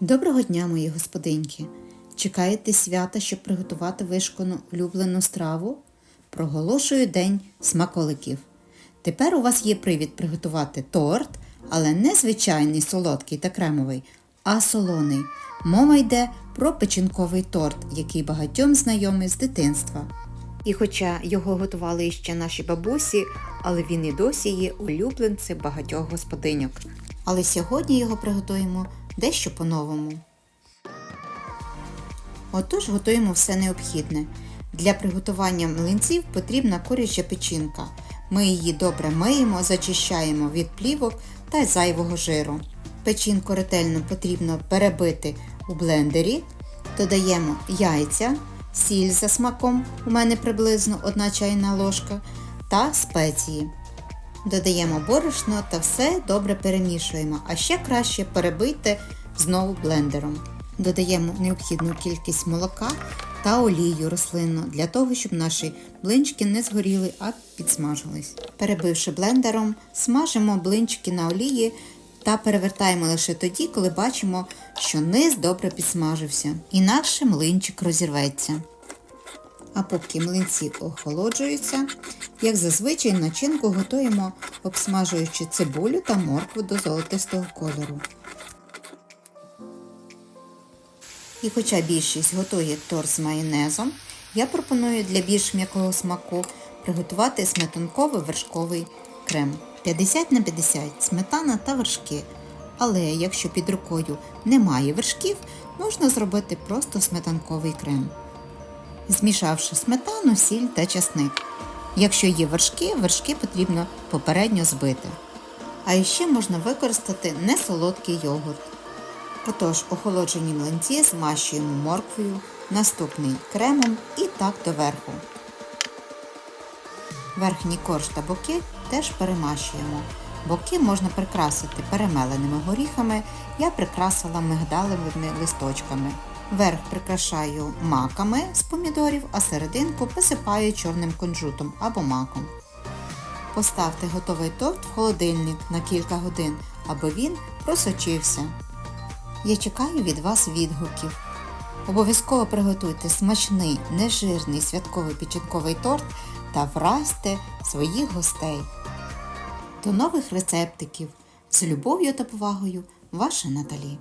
Доброго дня, мої господинки! Чекаєте свята, щоб приготувати вишкану улюблену страву? Проголошую День смаколиків. Тепер у вас є привід приготувати торт, але не звичайний солодкий та кремовий, а солоний. Мова йде про печінковий торт, який багатьом знайомий з дитинства. І хоча його готували іще наші бабусі, але він і досі є улюбленцем багатьох господиньок. Але сьогодні його приготуємо дещо по-новому. Отож готуємо все необхідне. Для приготування млинців потрібна куряча печінка. Ми її добре миємо, зачищаємо від плівок та зайвого жиру. Печінку ретельно потрібно перебити у блендері. Додаємо яйця, сіль за смаком, у мене приблизно 1 чайна ложка, та спеції. Додаємо борошно та все добре перемішуємо, а ще краще перебийте знову блендером. Додаємо необхідну кількість молока та олію рослинну для того, щоб наші блинчики не згоріли, а підсмажились. Перебивши блендером, смажимо блинчики на олії та перевертаємо лише тоді, коли бачимо, що низ добре підсмажився. Інакше млинчик розірветься. А поки млинці охолоджуються, як зазвичай начинку готуємо, обсмажуючи цибулю та моркву до золотистого кольору. І хоча більшість готує торт з майонезом, я пропоную для більш м'якого смаку приготувати сметанково-вершковий крем 50 на 50 сметана та вершки. Але якщо під рукою немає вершків, можна зробити просто сметанковий крем змішавши сметану, сіль та часник. Якщо є вершки, вершки потрібно попередньо збити. А ще можна використати несолодкий йогурт. Отож, охолоджені млинці змащуємо морквою, наступний кремом і так доверху. Верхній корж та боки теж перемащуємо. Боки можна прикрасити перемеленими горіхами, я прикрасила мигдалевими листочками. Верх прикрашаю маками з помідорів, а серединку посипаю чорним кунжутом або маком. Поставте готовий торт в холодильник на кілька годин, аби він просочився. Я чекаю від вас відгуків. Обов'язково приготуйте смачний, нежирний святковий печінковий торт та вразьте своїх гостей. До нових рецептиків! З любов'ю та повагою, ваша Наталі.